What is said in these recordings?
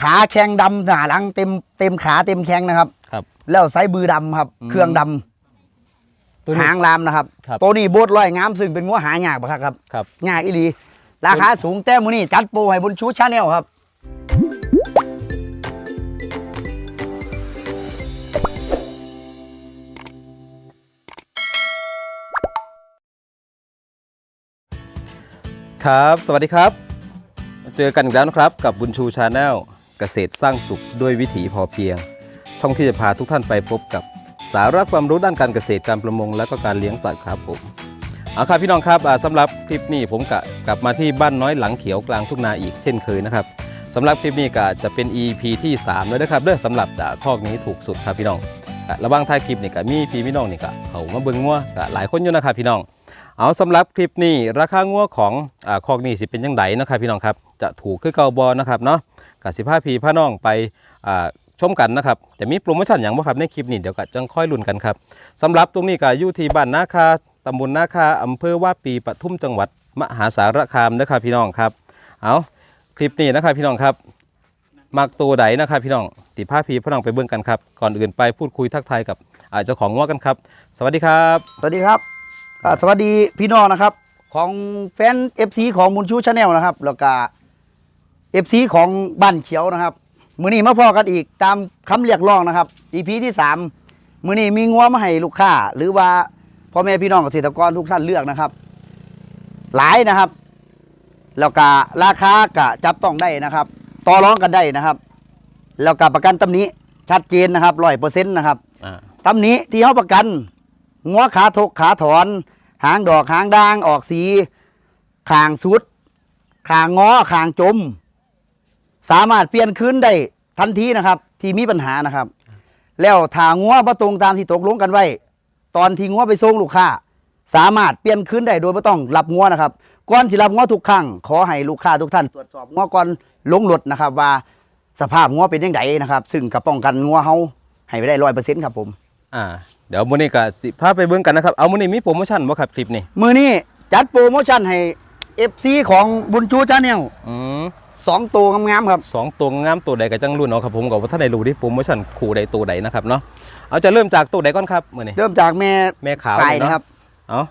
ขาแข้งดำหนาหลังเต็มเต็มขาเต็มแข้งนะครับ ครับ แล้วไซบือดำครับ อืม เครื่องดำตัวนี้ หางลามนะครับ ครับตัวนี้โบดร้อยงามซึ่งเป็นงัวหายากปะครับครับ ยากอีหลี ราคาสูงแต่มื้อนี้จัดโปรให้บนชูชาแนลครับ ครับ สวัสดีครับ เจอกันอีกแล้วนะครับ กับบุญชูชาแนล เกษตรสร้างสุขด้วยวิถีพอเพียง ช่องที่จะพาทุกท่านไปพบกับสาระความรู้ด้านการเกษตรการประมง และก็การเลี้ยงสัตว์ครับผมเอาครับพี่น้องครับสำสำหรับคลิปนี้ผมกะกลับมาที่บ้านน้อยหลังเขียวกลางทุ่งนาอีกเช่นเคยนะครับสำหรับคลิปนี้ก็จะเป็น EP ที่3แล้วนะครับเด้อสำหรับอ่าคอนี้ถูกสุดครับพี่น้อง ระหว่างท้ายคลิปนี่ก็มีพี่พี่น้องนี่ก็เขามาเบิ่งงัวก็หลายคนอยู่นะครับพี่น้อง เอาสำหรับคลิปนี้ราคางัวของอาคอกนี้สิเป็นยังไงนะครับพี่น้องครับจะถูกคือเก่าบอนะครับเนาะกับสิบห้าพีพาน้องไปอ่าชมกันนะครับจะมีโปรโมชั่นอย่างบ่ครับในคลิปนี้เดี๋ยวก็จังค่อยลุ้นกันครับสำหรับตรงนี้ก็อยู่ที่บ้านนาคาตำบลนาคาอำเภอว่าปีปทุมจังหวัดมหาสารคามนะครับพี่น้องครับ เอาคลิปนี้นะครับพี่น้องครับ มักตัวใดนะครับพี่น้องติผ้าพีพาน้องไปเบิ่งกันครับ ก่อนอื่นไปพูดคุยทักทายกับเจ้าของงัวกันครับ สวัสดีครับ สวัสดีครับสวัสดีพี่น้องนะครับ ของแฟน FC ของบุญชูชาแนลนะครับ แล้วก็ FC ของบ้านเขียวนะครับมื้อนี้มาพอกันอีกตามคำเรียกร้องนะครับ EP ที่สามมื้อนี้มีงัวมาให้ลูกค้า หรือว่าพ่อแม่พี่น้องเกษตรกรทุกท่านเลือกนะครับ หลายนะครับ แล้วก็ราคาก็จับต้องได้นะครับ ต่อรองกันได้นะครับ แล้วก็ประกันตำหนี้ชัดเจนนะครับร้อยเปอร์เซ็นต์นะครับอ่าตำหนี้ที่เขาประกันงัวขาทกขาถอน หางดอกหางด่างออกสีคางสุดคางงอคางจม สามารถเปลี่ยนคืนได้ทันทีนะครับ ที่มีปัญหานะครับ แล้วถ้างัวประตรงตามที่ตกลงกันไว้ ตอนที่งัวไปส่งลูกค้า สามารถเปลี่ยนคืนได้โดยไม่ต้องรับงัวนะครับ ก่อนที่รับงัวทุกครั้งขอให้ลูกค้าทุกท่านตรวจสอบงัวก่อนลงรถนะครับ ว่าสภาพงัวเป็นยังไงนะครับ ซึ่งกับป้องกันงัวเฮาให้ไว้ได้ร้อยเปอร์เซ็นต์ครับผม อ่าเดี๋ยวมื้อนี้ก็สิพาไปเบิ่งกันนะครับ เอามื้อนี้มีโปรโมชั่นบ่ครับคลิปนี้ มือนี้จัดโปรโมชั่นให้ FC ของบุญชูชาแนลอืมสองตัวงามๆครับสองตัวงามตัวใดก็จังรุ่นเอาครับผมก็ว่าถ้าได้รู้ที่โปรโมชั่นคู่ใดตัวใดนะครับเนาะเอาจะเริ่มจากตัวใดก่อนครับมื้อนี้เริ่มจากแม่แม่ขาวไก่นี่เนาะนะครับ เอา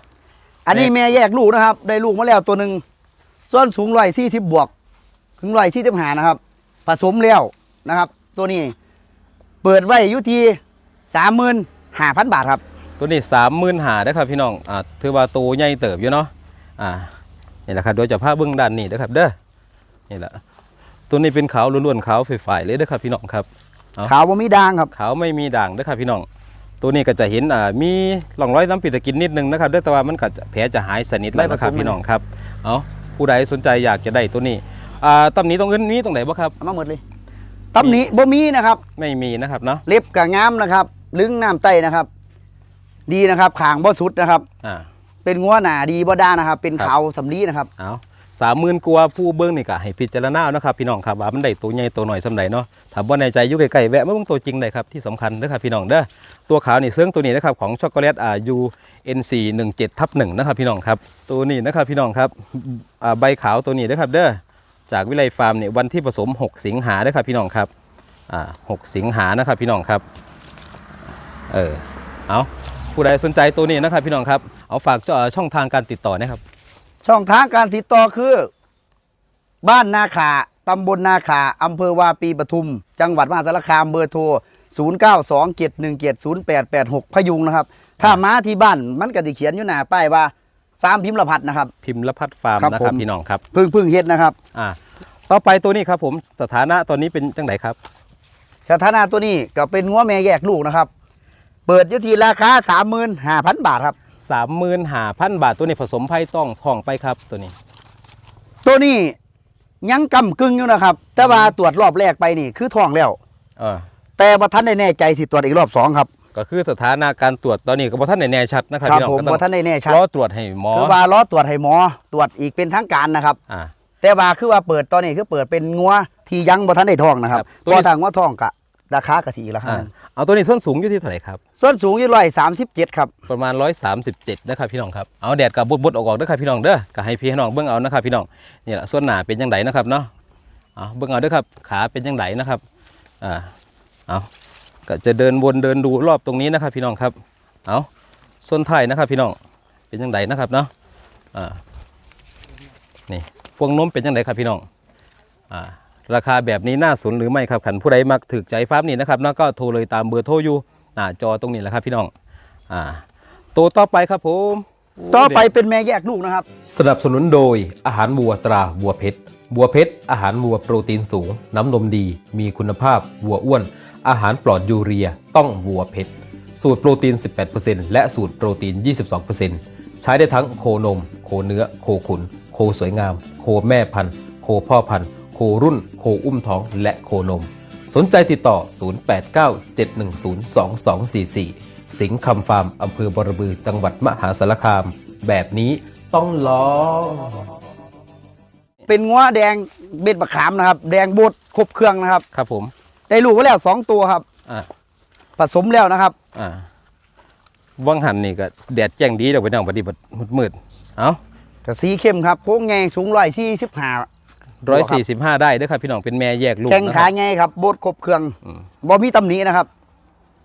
อันนี้แม่แยกลูกนะครับ ได้ลูกมาแล้วตัวหนึ่งส่วนสูงร้อยสี่สิบบวก ถึงร้อยสี่สิบห้านะครับ ผสมแล้วนะครับ ตัวนี้ เปิดไว้อยู่ที่สามหมื่นห้าพันบาทครับ ตัวนี้35,000ได้อครับพี่น้องอ่าถือว่าตัวใหญ่เติบอยู่เนาะอ่านี่แหละครับโดยจะพาเบิ่งด้านนี้เด้อครับ เด้อนี่แหละตัวนี้เป็นขาวล้วนๆขาวฝ่ายๆเลยเด้อครับพี่น้องครับเอาขาวบ่มีด่างครับขาวไม่มีด่างเด้อครับพี่น้อง ตัวนี้ก็จะเห็นอ่ามีร่องรอยน้ำปิดตะกินนิดนึงนะครับเด้อแต่ว่ามันก็จะแผลจะหายสนิทแล้วนะครับไม่ผสมพี่น้องครับเอาผู้ใดสนใจอยากจะได้ตัวนี้อ่าตำหนี้ตรงอื่นมีตรงไหนบ่ครับเอามาหมดเลยตำหนี้บ่มีนะครับ ไม่มีนะครับเนาะเล็บกับงามนะครับ ลึงน้ำไต้นะครับ ดีนะครับขางบ่สุดนะครับ อ่า เป็นงัวหนาดีบ่ด้านะครับ เป็นครับขาวสำลีนะครับเอา สามหมื่นกว่าผู้เบิ้งนี่ก็ให้พิจารณาเอานะครับพี่น้องครับว่ามันได้ตัวใหญ่ตัวหน่อยสำใดเนาะถ้าบ่าในใจยู่ไกลๆแวะมาเบิ่งตัวจริงได้ครับที่สำคัญเด้อครับพี่น้องเด้อตัวขาวนี่เสื้องตัวนี้นะครับของช็อกโกแลตอ่า UNC 17ทับ1นะครับพี่น้องครับตัวนี้นะครับพี่น้องครับอ่าใบขาวตัวนี้นะครับเด้อจากวิไลฟาร์มเนี่ยวันที่ผสม 6 สิงหาเด้อครับพี่น้องครับอ่า6สิงหานะครับพี่น้องครับเออเอาผู้ใดสนใจตัวนี้นะครับพี่น้องครับเอาฝากช่องทางการติดต่อนะครับ ช่องทางการติดต่อคือ บ้านนาขาตำบลนาขาอำเภอวาปีปทุม จังหวัดมหาสารคามเบอร์โทร 0 9 2 7 1 7 0 8 8 6 พยุงนะครับ ถ้ามาที่บ้านมันก็จะเขียนอยู่หน้าป้ายว่าฟาร์มพิมพ์ละพัดนะครับ พิมพ์ละพัดฟาร์มครับนะครับผม พี่น้องครับเพึ่งเพึ่งเฮ็ดนะครับ อ่าต่อไปตัวนี้ครับผมสถานะตอนนี้เป็นจังไดครับ สถานะตัวนี้ก็เป็นงัวแม่แยกลูกนะครับ เปิดอยู่ที่ราคา 35,000 บาทครับ สามหมื่นห้าพันบาทตัวนี้ผสมไพ่ต้องทองไปครับตัวนี้ ตัวนี้ยังกำกึ่งอยู่นะครับ แต่ว่าตรวจรอบแรกไปนี่คือท้องแล้ว เออ แต่ว่าท่านได้แน่ใจสิตรวจอีกรอบสองครับ ก็คือสถานะการตรวจตอนนี้ก็บ่ท่านได้แน่ชัดนะครับครับพี่น้องผมก็ต้อว่างท่านได้แน่ชัดรอตรวจให้หมอคือว่าล้อตรวจให้หมอตรวจอีกเป็นทางการนะครับ อ่า แต่ว่าคือว่าเปิดตอนนี้คือเปิดเป็นงัวที่ยังบ่ทันได้ทองนะครับครับตัวตัวนี้ทางงัวทองกะ ราคากะสีละครัอ่าบเอาตัวนี้ส้นสูงอยู่ที่เท่าไหร่ครับส่วนสูงอยู่ร้อยสามสิบเจ็ดครับประมาณ137นะครับพี่น้องครับเอาแดดกับบดบดๆออกๆเด้อครับพี่น้องเด้อก็ให้พี่ให้น้องเบิ่งเอานะครับพี่น้องนี่แหละส่วนหนาเป็นจังไดนะครับเนาะเอาเบิ่งเอาเด้วยครับขาเป็นยังไงนะครับอ่าเอาก็จะเดินวนเดินดูรอบตรงนี้นะครับ พี่น้องครับเอาส่วนท้ายนะครับ พี่น้องเป็นยังไงนะครับเนาะอ่านี่พวงนมเป็นยังไงครับพี่น้องอ่า ราคาแบบนี้น่าสนหรือไม่ครับขันผู้ใดมักถือใจฟาร์มนี่นะครับเนาะก็โทรเลยตามเบอร์โทรอยู่หน้าจอตรงนี้แหละครับพี่น้องอ่าตัวต่อไปครับผมต่อไปเป็นแม่แยกลูกนะครับ สนับสนุนโดยอาหารวัวตราวัวเพชรวัวเพชรอาหารวัวโปรตีนสูง น้ำนมดี มีคุณภาพวัวอ้วน อาหารปลอดยูเรีย ต้องวัวเพชรสูตรโปรตีน 18%และสูตรโปรตีน 22%ใช้ได้ทั้งโคนม โคเนื้อ โคขุน โคสวยงาม โคแม่พันธุ์ โคพ่อพันธุ์โค รุ่น โคอุ้มท้อง และโคนม สนใจติดต่อ 0897102244 สิงห์คำฟาร์มอำเภอบรบือจังหวัดมหาสารคาม แบบนี้ต้องลองเป็นงัวแดงเบ็ดบะขามนะครับ แดงบดครบเครื่องนะครับ ครับผม ได้ลูกก็แล้วสองตัวครับอ่าผสมแล้วนะครับ อ่าวังหันนี่ก็แดดแจ้งดีเดี๋ยวไปนั่งปฏิบัติมืดๆเอากับสีเข้มครับโค้งไงสูงร้อยสี่สิบห้า ร้อยสี่สิบห้าได้เด้วยครับพี่น้องเป็นแม่แยกลูกแข้งนะคขารับไงครับบดครบเครื่องอืมบ่มีตำหนินะครับ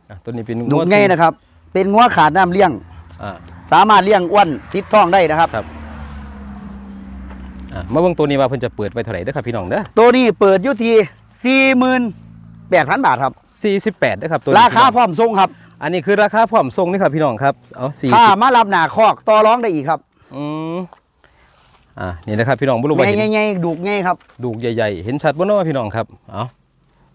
อะตัวนี้เป็นดุงวดไงนะครับ เป็นงัวขาดน้ำเลี้ยงอ่าสามารถเลี้ยงอ้วนติดท้องได้นะครับครับอ่ามาเบิ่งตัวนี้ว่าเพิ่นจะเปิดไว้เท่าไหร่เด้อครับพี่น้องเด้อตัวนี้เปิดอยุทีสี่หมื่นแปดพันบาทครับสี่สิบแปดเด้อครับตัวนี้ราคาพี่พน้องร้อมส่งครับ อันนี้คือราคาพร้อมส่งนี่ครับพี่น้องครับเอาสี่ถ้าสิบมารับหนาคอกต่อร้องได้อีกครับ อืม อ่านี่นะครับพี่น้องบ่รู้ว่าแม่เห็นใหญ่ๆดูกไงครับดูกใหญ่ๆเห็นชัดบ่เนาะพี่น้องครับเอา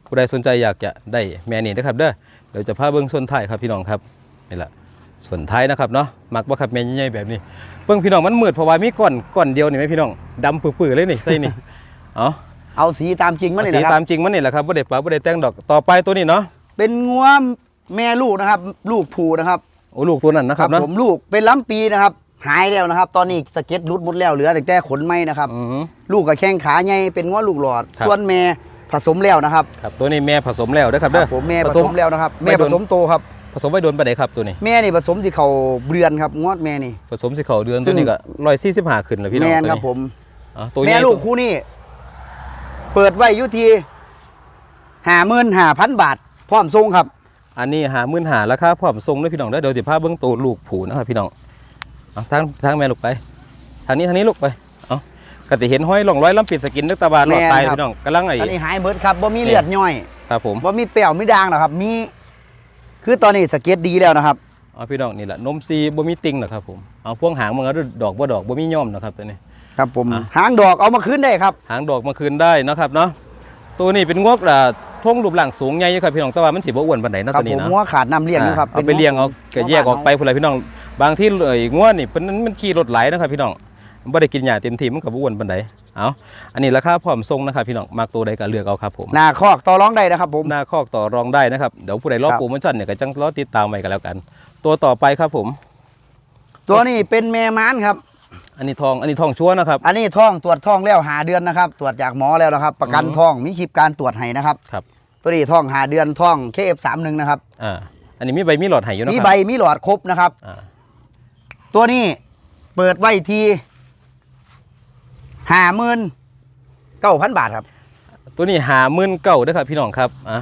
ผู้ใดสนใจอยากจะได้แม่นี่นะครับเด้อเดี๋ยวจะพาเบิ่งส่วนท้ายครับพี่น้องครับนี่แหละส่วนท้ายนะครับเนาะมักบ่ครับแม่ใหญ่ๆแบบนี้เบิ่งพี่น้องมันมืดเพราะว่ามีก้อนก้อนเดียวนี่ไหมพี่น้องดำปื้อๆเลยนี่ใช่นี่เอาเอาสีตามจริงมาเลยสีนะคตารับมจริงมันนี่แหละครับบ่ได้ปะบ่ได้แต่งดอกต่อไปตัวนี้เนาะเป็นงัวแม่ลูกนะครับ ลูกผูนะครับโอ้ลูกตัวนั้นนะครับเนาะผมลูกเป็นล้ำปีนะครับ หายแล้วนะครับ ตอนนี้สะเก็ตรุดหมดแล้วเหลือแต่แค่ขนไม้นะครับ อืมลูกกับแข้งขาใหญ่เป็นงัวลูกหลอด ครับ ส่วนแม่ผสมแล้วนะครับครับตัวนี้แม่ผสมแล้วเด้อครับเด้อ ผมแม่ผสมแล้วนะครับไม่แม่โดผน สมโตครับ ผสมไว้โดนปานใดครับตัวนี้ แม่นี่ผสมสิเขาเบือนครับงวดแม่นี่ ผสมสิเขาเดือนซึ่ตัวง นี้ก็145ขึ้นแล้วพี่น้องแม่นตัวครับนี้ผม อ๋อตัวใหญ่แม่ลูกตัวคู่นี้เปิดไว้อยุทีห้าหมื่นห้าพันบาท พร้อมส่งครับ อันนี้หามื่นหาราคาพร้อมส่งด้วยพี่น้องเด้อเดี๋ยวสิพาเบิ่งตัวลูกผูนะครับพี่น้อง เอาทางทางแม่ลูกไป ทางนี้ทางนี้ลูกไป เอาก็จะเห็นห้อยหลงร้อยลำปิดสกินนึกตาบานหลอดแม่นตายครับ พี่น้องกำลังไอ้อันนี้หายเบิดครับบ่มีเลือดย่อยครับผมบ่มีเปรี้ยวไม่ด่างหรอกครับ มี คือตอนนี้สเก็ตดีแล้วนะครับ เอาพี่น้องนี่แหละนมซีบ่มีติงหรอกครับผมเอาพวงหางมันก็ดอกบ่ดอกบ่มีย่อมนะครับตัวนี้ ครับผม อะ หางดอกเอามาคืนได้ครับ หางดอกมาคืนได้นะครับเนาะตัวนี้เป็นงวกอ่า ท่งรูปร่างสูงใหญ่อยู่ครับพี่น้องแต่ว่ามันสิบ่อ้วนปานใดเนาะครัตัวผนี้มนะงัวขาดน้ำเลี้ยงนะครับอ่าเอาไปเลี้ยงเอาก็แยกออกไปพุ่นละพี่น้อง บางที่เอ้ยงัวนี่เพิ่นมันขี่รถไหลนะครับพี่น้องบ่ได้กินหญ้าเต็มที่มันก็บ่อ้วนปานใดเอาอันนี้ราคาพร้อมส่งนะครับพี่น้องมักตัวใดก็เลือกเอาครับผม หน้าคอกต่อร้องได้นะครับผม หน้าคอกต่อรองได้นะครับ เดี๋ยวผู้ใดรอบครับ โปรโมชั่นเนี่ยก็จังรอติดตามไว้กันแล้วกัน ตัวต่อไปครับผม ตัวนี้เป็นแม่ม้านครับ อันนี้ทอง อันนี้ทองชัวร์นะครับ อันนี้ท้องตรวจท้องแล้วหาเดือนนะครับ ตรวจจากหมอแล้วนะครับ ประกันอืม ท้องมีคลิปการตรวจให้นะครับ ครับ ตัวนี้ท้องหาเดือนท้องเคฟสามหนึ่งนะครับอ่า อันนี้มีใบมีหลอดให้อยู่นะมีครัใบมีหลอดครบนะครับ อ่าตัวนี้เปิดไว้ทีห้าหมื่นเก้าพันบาทครับ ตัวนี้หาหมื่นเก้าด้วยครับพี่น้องครับอะ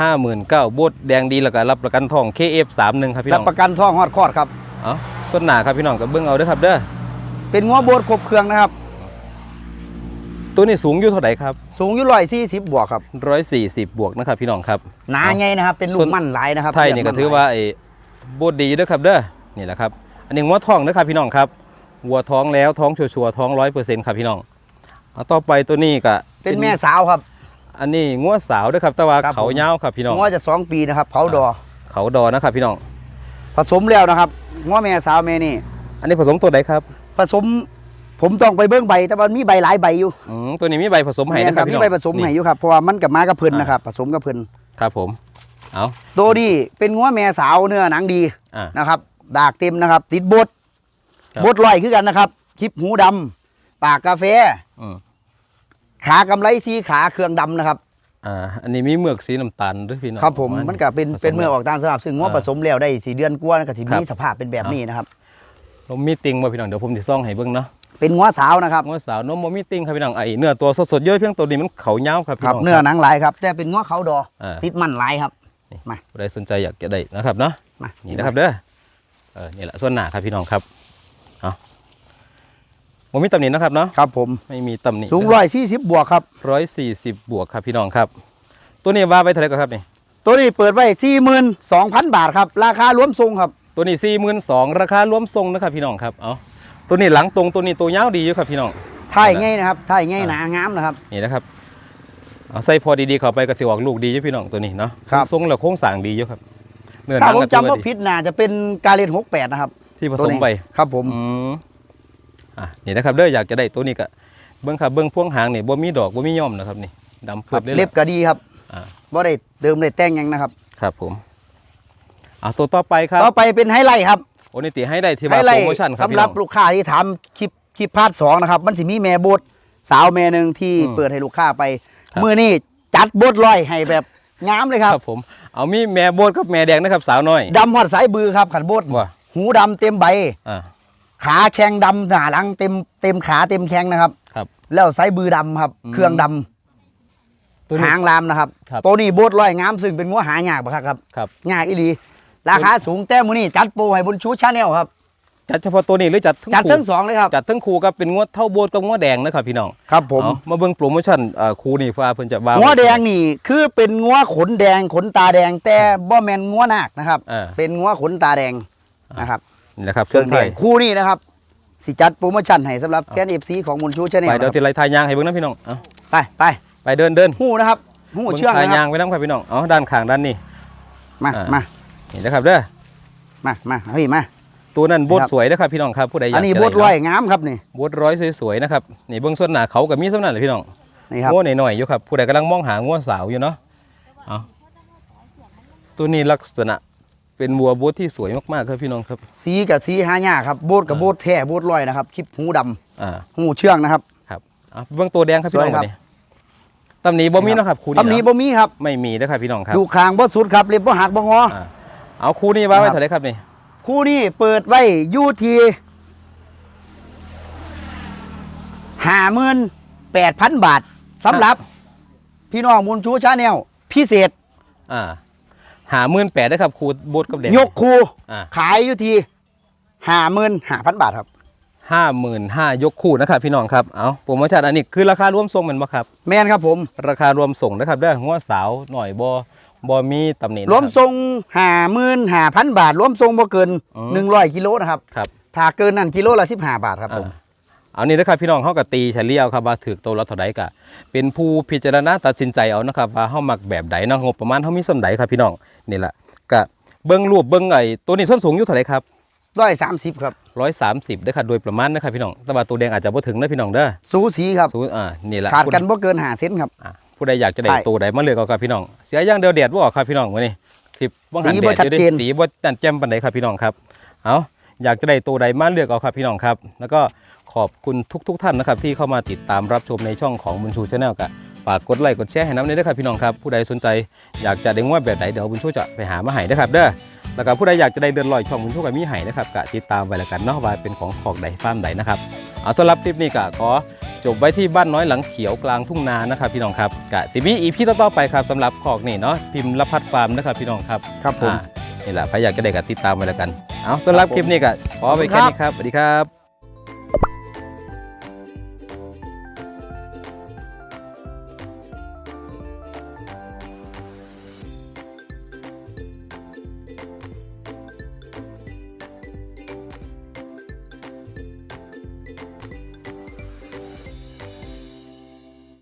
ห้าหมื่นเก้าบดแดงดีแล้วก็รับประกันทอง KF31 ครับพี่รัน้บองประกันท้องฮอดคลอดครับ เอาส่วนหนาครับพี่น้องกับเบิ้งเอาเด้อครับเด้อ เป็นงัวโบดครบเครื่องนะครับ ตัวนี้สูงอยู่เท่าไหร่ครับ สูงอยู่ร้อยสี่สิบบวกครับร้อยสี่สิบบวกนะครับพี่น้องครับหนาใหญ่นะครับเป็นลูส่กวนมั่นหลายนะครับไทยนี่ก็ถือว่าไอ้บดดีเด้อครับเด้อนี่แหละครับ อันนี้วัวทองนะครับพี่น้องครับวัวท้องแล้วท้องชัวร์ๆท้องร้อยเปอร์เซ็นต์ครับพี่น้องเอาต่อไปตัวนี้ก็เป็นแม่สาวครับ อันนี้งัวสาวเด้อครับแต่ว่าครับเขาผมยาวครับพี่น้องงัวจะสองปีนะครับเผาดอเขาดอนะครับพี่น้อง ผสมแล้วนะครับงัวแม่สาวแม่นี่ อันนี้ผสมตัวไหนครับ ผสม ผมต้องไปเบิ้งใบ แต่ว่ามีใบหลายใบอยู่อืมตัวนี้มีใบผสมให้นะครับมีพี่น้องใบผสมให้อยู่ครับเพราะว่ามันกับมากับเพิ่นอ่านนะครับผสมกับเพิ่นครับผม เอาตัวนี้เป็นงัวแม่สาวเนื้อหนังดีอ่า นะครับดากเต็มนะครับ ติดบดครับ บดลอยคือกันนะครับคลิปหูดำปากกาแฟ อืมขากำไรสีขาเครื่องดำนะครับ อ่า อันนี้มีเมือกสีน้ำตาลด้วยพี่น้องครับผมประาณ มันก็เป็นผสเป็นเมื่อออกตามสภาพซึ่งงัวอ่าผสมแล้วได้สี่เดือนกว่าก็สิครัมีบสภาพเป็นแบบนี้นะครับ เรามีติงมาพี่น้องเดี๋ยวผมจะซ่องให้เบิ่งเนาะเป็นงัวสาวนะครับงัวสาวนมโมมิติ้งครับพี่น้องไอเนื้อตัวสดๆเยอะเพียงตัวนี้มันเขาเงาวครับพี่ครับน้องเนื้อหนังหลายครับ แต่เป็นงัวเขาดออ่าติดมันหลายครับมาผู้ใดสนใจอยากจะได้นะครับเนาะมานี่นะครับเด้อเออนี่แหละส่วนหน้าครับพี่น้องครับเอาโมมีตำหนินะครับเนาะครับ ผมไม่มีตำหนิสูงร้อยสี่สิบบวกครับร้อยสี่สิบบวกครับพี่น้องครับ ตัวนี้ว่าไปเท่าไหร่ก็ครับนี่ตัวนี้เปิดไว้สี่หมื่นสองพันบาทครับ ราคารวมทรงครับ ตัวนี้สี่หมื่นสองราคารวมทรงนะครับพี่น้องครับเอาตัวนี้หลังตรงตัวนี้ตัวยาวดีอยู่ครับพี่น้องถ่ายง่ายนะครับถ่ายง่ายหนางามนะครับนี่นะครับเอาใส่พอดีๆเข้าไปก็สิออกลูกดีอยู่พี่น้องตัวนี้เนาะครับทรงและโค้งสร้างดีอยู่ครับเนื้อหถ้านังผมกับจำตัวว่าดีผิดน่าจะเป็นกาเลนหกแปดนะครับ ที่ผตัวสมนี้ไปครับผมอืมอะนี่นะครับเด้ออยากจะได้ตัวนี้ก็เบิ้งครับเบิ้งพวงหางนี่บ่มีดอกบ่มีย่อมนะครับนี่ดำคปึ๊รับบเลยเล็บล่ะก็ดีครับอ่าบ่ได้เดิมได้แต่งหยังนะครับ ครับผม อะตัวต่อไปครับต่อไปเป็นไฮไลท์ครับโอนิติให้ได้ที่ไฮว่าไลโปรท์โมชั่นครับสำพี่หน้รัอบงลูกค้าที่ถามคลิปคลิปพาร์ทสองนะครับ มันสิมีแม่โบดสาวแม่หนึ่งที่อืมเปิดให้ลูกค้าไปครับมือนี่จัดโบดลอยให้แบบงามเลยครับครับ ผมเอามีแม่โบดกับแม่แดงนะครับสาวน้อยดำหอดสายบือครับขันโบดว่าหูดำเต็มใบอ่าขาแข็งดำหน้าหลังเต็มเต็มขาเต็มแข้งนะครับ ครับ แล้วสายบือดำครับอืมเครื่องดตัวำนี้หางลามนะครับครับตัวนี้โบดลอยงามซึ่งเป็นงัวหายากปะครับครับยากอีหลี ราคาสูงแต่มือนี่จัดโปรให้บนชูชาแนลครับจัดเฉพาะตัวนี้หรือจัดทั้งจัดคู่ทั้งสองเลยครับจัดทั้งคู่ครับเป็นงวดเท่าโบดกับงวดแดงนะครับพี่น้องครับผมเอามาเบิ่งโปรโมชั่นเอ่อคู่นี่ฟ้าเพิ่นจะว่างัวแดงนี่คือเป็นงัวขนแดงขนตาแดงแต่บ่แมนงัวนาคนะครับอ่าเป็นงัวขนตาแดงนะครับนี่แหละครับเครื่ส่อวนงไทแดยงคู่นี้นะครับสิจัดโปรโมชั่นให้สำหรับแฟนเอฟซีของมุนชูชาแนลไปเดี๋ยวทีไรทายยางให้เบิ่งนะพี่น้องเอาไปไปไปเดินเดินหูนะครับหูเบิ่งเชื่องทายนะคยารังบไปน้ำครับพี่น้องเอาด้านข้างด้านนี้มาอ่ามมา นี่นะครับเด้อมามาพี่มา ตัวนั้นโบดครับสวยนะครับพี่น้องครับผู้ใดอยากอันนี้จะโบได้ดร้อยงามครับนี่โบดร้อยสวยๆนะครับนี่เบื้องส่วนหน้าเขากับมีสำนักเลยพี่น้องนี่ครับงัวหน่อยๆอยู่ครับผู้ใดกำลังมองหางัวสาวอยู่เนาะเอาตัวนี้ลักษณะเป็นวัวโบดที่สวยมากๆครับพี่น้องครับ สีกับสีหายากครับโบดกับโบดแท้โบดร้อยนะครับคลิปหูดำอ่าหูเชื่องนะครับครับเอาเบื้องตัวแดงครับพี่น้องสวยครับวันนี้ตำหนี้บ่มีเนาะครับคู่นี้ตำหนี้เนาะบ่มีครับ ไม่มีนะครับพี่น้องครับดูคางบ่สุดครับเล็บบ่หักบ่งออ่า เอาคู่นี้ว่าไว้ครับเท่าไหรครับนี่คู่นี้เปิดไว้อยู่ที่ห้าหมื่นแปดพันบาทสำหรับ พี่น้องมุนชูชาแนลพิเศษ อ่าหาหมื่นแปดได้ครับคู่โบดกับแดงยกคูอ่าขายอยู่ที่ห้าหมื่นห้าพันบาทครับ ห้าหมื่นห้ายกคู่นะครับพี่น้องครับเอาโปรโมชั่นอันนี้คือราคารวมส่งเหมือนบ่ครับ แม่นครับผม ราคารวมส่งนะครับเด้องัวสาวหน่อยบ่ บ่มีตำหนินะรวมครับทรงห้าหมื่นห้าพันบาทรวมทรงบ่เกินอืม หนึ่งร้อยกิโลนะครับครับ ถ้าเกินนั่นกิโลละสิบห้าบาทครับผม อ่าเอานี่นะครับพี่น้องเฮาก็ตีเฉลี่ยเอาครับว่าถือตัวละเท่าใดก็เป็นผู้พิจารณาตัดสินใจเอานะครับว่าเฮามักแบบใดเนาะงบประมาณเฮามีส่ำใดครับพี่น้องนี่แหละก็เบิ่งรูปเบิ่งไอ้ตัวนี้ส้นสูงอยู่เท่าไหร่ครับร้อยสามสิบครับ130เด้อครับโดยประมาณนะครับพี่น้องแต่ว่าตัวแดงอาจจะบ่ถึงนะพี่น้องเด้อสูสีครับ สูอ่านี่แหละขาดผู้กันบ่เกินห้าเซนครับ อ่า ผู้ใดอยากจะได้ใช่ตัวใดมาเลือกเอาครับพี่น้อง เสียอย่างเดียวแดดบ่ออกครับพี่น้องมื้อนี้คลิปบ่หันสีแดบ่ดชัดอยู่ดิเจน สีบ่จันแจ่มปานใดครับพี่น้องครับ เอาอยากจะได้ตัวใดมาเลือกเอาครับพี่น้องครับ แล้วก็ขอบคุณทุกๆท่านนะครับที่เข้ามาติดตามรับชมในช่องของบุญชูชาแนลกับฝากกดไลค์กดแชร์ให้น้ำด้วยนะครับพี่น้องครับผู้ใดสนใจอยากจะได้งวดแบบไหนเดี๋ยวบุญชูจะไปหามาให้นะครับเด้อ แล้วก็ผู้ใดอยากจะได้เดินลอยช่องบุญชูกับมีให้นะครับกะติดตามไว้แล้วกันเนาะว่าเป็นของขอกใดฟาร์มใดนะครับ เอาสำหรับคลิปนี้กะขอจบไว้ที่บ้านน้อยหลังเขียวกลางทุ่งนานะครับพี่น้องครับกะสิมีอีพีต่อๆไปครับสำหรับขอกนี่เนาะพิมพ์ละพัดฟาร์มนะครับพี่น้องครับครับผม อ่านี่แหละใครอยากจะได้กะติดตามไว้แล้วกัน เอาสำหรับคลิปนี้กะขอไปแค่นี้ครับสวัสดีครับ